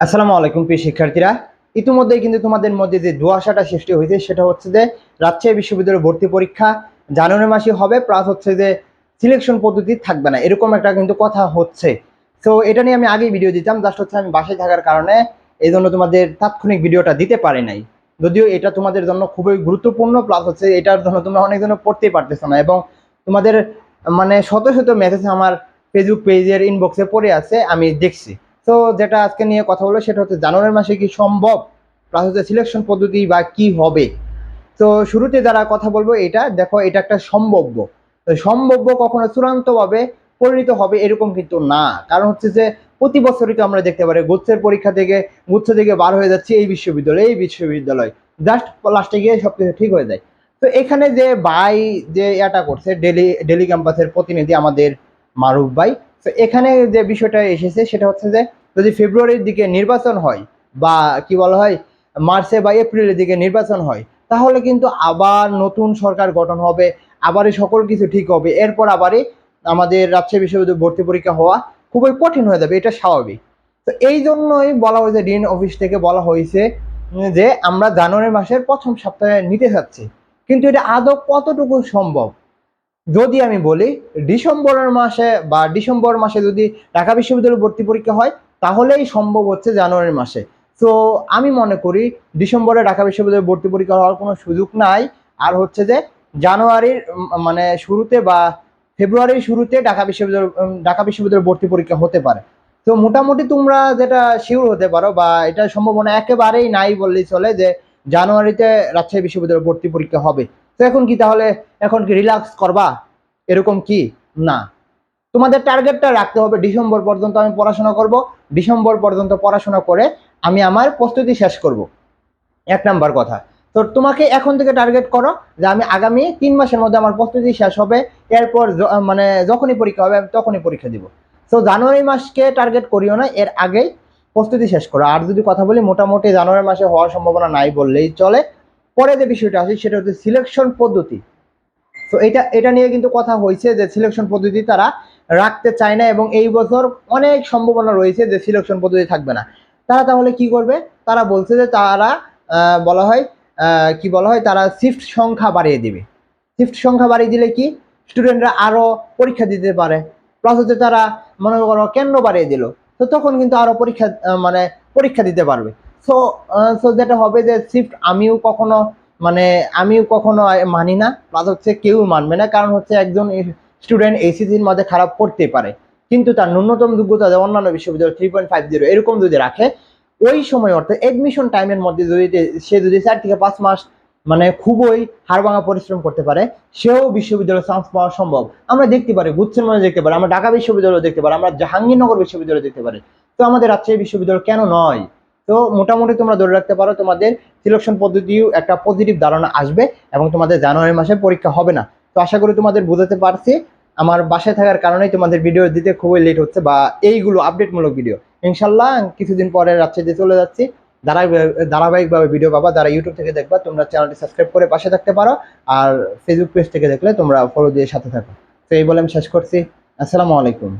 আসসালামু আলাইকুম প্রিয় শিক্ষার্থীরা। ইতিমধ্যেই কিন্তু তোমাদের মধ্যে যে দুয়াশাটা সৃষ্টি হয়েছে, সেটা হচ্ছে যে রাজশাহী বিশ্ববিদ্যালয়ের ভর্তি পরীক্ষা জানুয়ারি মাসে হবে প্লাস হচ্ছে যে সিলেকশন পদ্ধতি থাকবে না। এরকম একটা কিন্তু কথা হচ্ছে। তো এটা নিয়ে আমি আগেই ভিডিও দিতাম জাস্ট হচ্ছে আমি বাসায় থাকার কারণে এই জন্য তোমাদের তাৎক্ষণিক ভিডিওটা দিতে পারি নাই। যদিও এটা তোমাদের জন্য খুবই গুরুত্বপূর্ণ প্লাস হচ্ছে এটার জন্য তোমরা অনেক জন্য পড়তেই পারতেছো না এবং তোমাদের মানে শত শত মেসেজ আমার ফেসবুক পেজের ইনবক্সে পড়ে আছে, আমি দেখছি। তো যেটা আজকে নিয়ে কথা বলব সেটা হচ্ছে জানুয়ারি মাসে কি সম্ভব? প্লাস হচ্ছে সিলেকশন পদ্ধতি বা কি হবে? তো শুরুতে যারা কথা বলব, এটা দেখো, এটা একটা সম্ভব্য। সম্ভাব্য কখনো চূড়ান্তভাবে পরিণত হবে এরকম কিন্তু না। কারণ হচ্ছে যে প্রতি বছরই তো আমরা দেখতে পারি, গুচ্ছের পরীক্ষা থেকে, গুচ্ছ থেকে বার হয়ে যাচ্ছে এই বিশ্ববিদ্যালয় এই বিশ্ববিদ্যালয়। জাস্ট লাস্টে গিয়ে সব কিছু ঠিক হয়ে যায়। তো এখানে যে ভাই যে এটা করছে ডেলি ডেলি ক্যাম্পাসের প্রতিনিধি আমাদের মারুফ ভাই, তো এখানে যে বিষয়টা এসেছে, সেটা হচ্ছে যে যদি ফেব্রুয়ারির দিকে নির্বাচন হয় বা কি বলা হয়, মার্চে বা এপ্রিলের দিকে নির্বাচন হয়, তাহলে কিন্তু আবার নতুন সরকার গঠন হবে, আবারই সকল কিছু ঠিক হবে। এরপর আবারই আমাদের রাজশাহী বিশ্ববিদ্যালয় ভর্তি পরীক্ষা হওয়া খুবই কঠিন হয়ে যাবে, এটা স্বাভাবিক। তো এই জন্যই বলা হয়েছে, ডিন অফিস থেকে বলা হয়েছে যে আমরা জানুয়ারি মাসের প্রথম সপ্তাহে নিতে চাচ্ছি কিন্তু এটা আদৌ কতটুকু সম্ভব? যদি আমি বলি, ডিসেম্বরের মাসে বা ডিসেম্বর মাসে যদি ঢাকা বিশ্ববিদ্যালয় ভর্তি পরীক্ষা হয় তাহলেই সম্ভব হচ্ছে জানুয়ারি মাসে। তো আমি মনে করি ডিসেম্বরে ঢাকা বিশ্ববিদ্যালয় ভর্তি পরীক্ষা হওয়ার কোনো সুযোগ নাই। আর হচ্ছে যে জানুয়ারির মানে শুরুতে বা ফেব্রুয়ারির শুরুতে ঢাকা বিশ্ববিদ্যালয় ঢাকা বিশ্ববিদ্যালয় ভর্তি পরীক্ষা হতে পারে। তো মোটামুটি তোমরা যেটা শিওর হতে পারো বা এটা সম্ভাবনা একেবারেই নাই বললেই চলে যে জানুয়ারিতে রাজশাহী বিশ্ববিদ্যালয় ভর্তি পরীক্ষা হবে। তো এখন কি তাহলে, এখন কি রিল্যাক্স করবা? এরকম কি? না। তোমাদের টার্গেটটা রাখতে হবে ডিসেম্বর পর্যন্ত আমি পড়াশোনা করব। ডিসেম্বর পর্যন্ত পড়াশোনা করে আমি আমার প্রস্তুতি শেষ করব। এক নাম্বার কথা। তো তোমাকে এখন থেকে টার্গেট করো যে আমি আগামী তিন মাসের মধ্যে আমার প্রস্তুতি শেষ হবে, এরপর মানে যখনই পরীক্ষা হবে আমি তখনই পরীক্ষা দিব। তো জানুয়ারি মাসকে টার্গেট করিও না, এর আগেই প্রস্তুতি শেষ করো। আর যদি কথা বলি, মোটামুটি জানুয়ারি মাসে হওয়ার সম্ভাবনা নাই বললেই চলে। পরে যে বিষয়টা আছে, সেটা হচ্ছে সিলেকশন পদ্ধতি। তো এটা এটা নিয়ে কিন্তু কথা হয়েছে যে সিলেকশন পদ্ধতি তারা রাখতে চায় না এবং এই বছর অনেক সম্ভাবনা রয়েছে যে সিলেকশন পদ্ধতি থাকবে না। তারা তাহলে কি করবে? তারা বলছে যে তারা বলা হয় কি বলা হয়? তারা শিফট সংখ্যা বাড়িয়ে দিবে। শিফট সংখ্যা বাড়িয়ে দিলে কি? স্টুডেন্টরা আরও পরীক্ষা দিতে পারে। প্লাস হচ্ছে তারা, মনে করো, কেন্দ্র বাড়িয়ে দিল। তো তখন কিন্তু আরও পরীক্ষা মানে পরীক্ষা দিতে পারবে। সো সো যেটা হবে যে শিফট আমিও কখনো মানে আমিও কখনো মানি না। প্লাস হচ্ছে কেউ মানবে না। কারণ হচ্ছে একজন স্টুডেন্ট এসিসির মধ্যে খারাপ করতে পারে। কিন্তু তার ন্যূনতম যোগ্যতা যে অন্যান্য বিশ্ববিদ্যালয় থ্রি পয়েন্ট ফাইভ জিরো এরকম যদি রাখে, ওই সময় অর্থাৎ এডমিশন টাইমের মধ্যে যদি সে যদি চার থেকে পাঁচ মাস মানে খুবই হাড়ভাঙা পরিশ্রম করতে পারে, সেও বিশ্ববিদ্যালয়ে চান্স পাওয়া সম্ভব। আমরা দেখতে পারি গুচ্ছের মধ্যে দেখতে পারি, আমরা ঢাকা বিশ্ববিদ্যালয় দেখতে পারি, আমরা জাহাঙ্গীরনগর বিশ্ববিদ্যালয় দেখতে পারি। তো আমাদের রাজশাহী বিশ্ববিদ্যালয় কেন নয়? তো মোটামুটি তোমরা ধরে রাখতে পারো, তোমাদের সিলেকশন পদ্ধতিও একটা পজিটিভ ধারণা আসবে এবং তোমাদের জানুয়ারি মাসে পরীক্ষা হবে না। তো আশা করি তোমাদের বোঝাতে পারছি। আমার বাসায় থাকার কারণেই তোমাদের ভিডিও দিতে খুবই লেট হচ্ছে বা এইগুলো আপডেটমূলক ভিডিও ইনশাল্লাহ, কিছুদিন পরে রাত্রে যে চলে যাচ্ছি। ধারাবাহিক ধারাবাহিকভাবে ভিডিও পাবা, যারা ইউটিউব থেকে দেখবা, তোমরা চ্যানেলটি সাবস্ক্রাইব করে পাশে থাকতে পারো। আর ফেসবুক পেজ থেকে দেখলে তোমরা ফলো দিয়ে সাথে থাকো। তো এই বলে আমি শেষ করছি। আসসালামু আলাইকুম।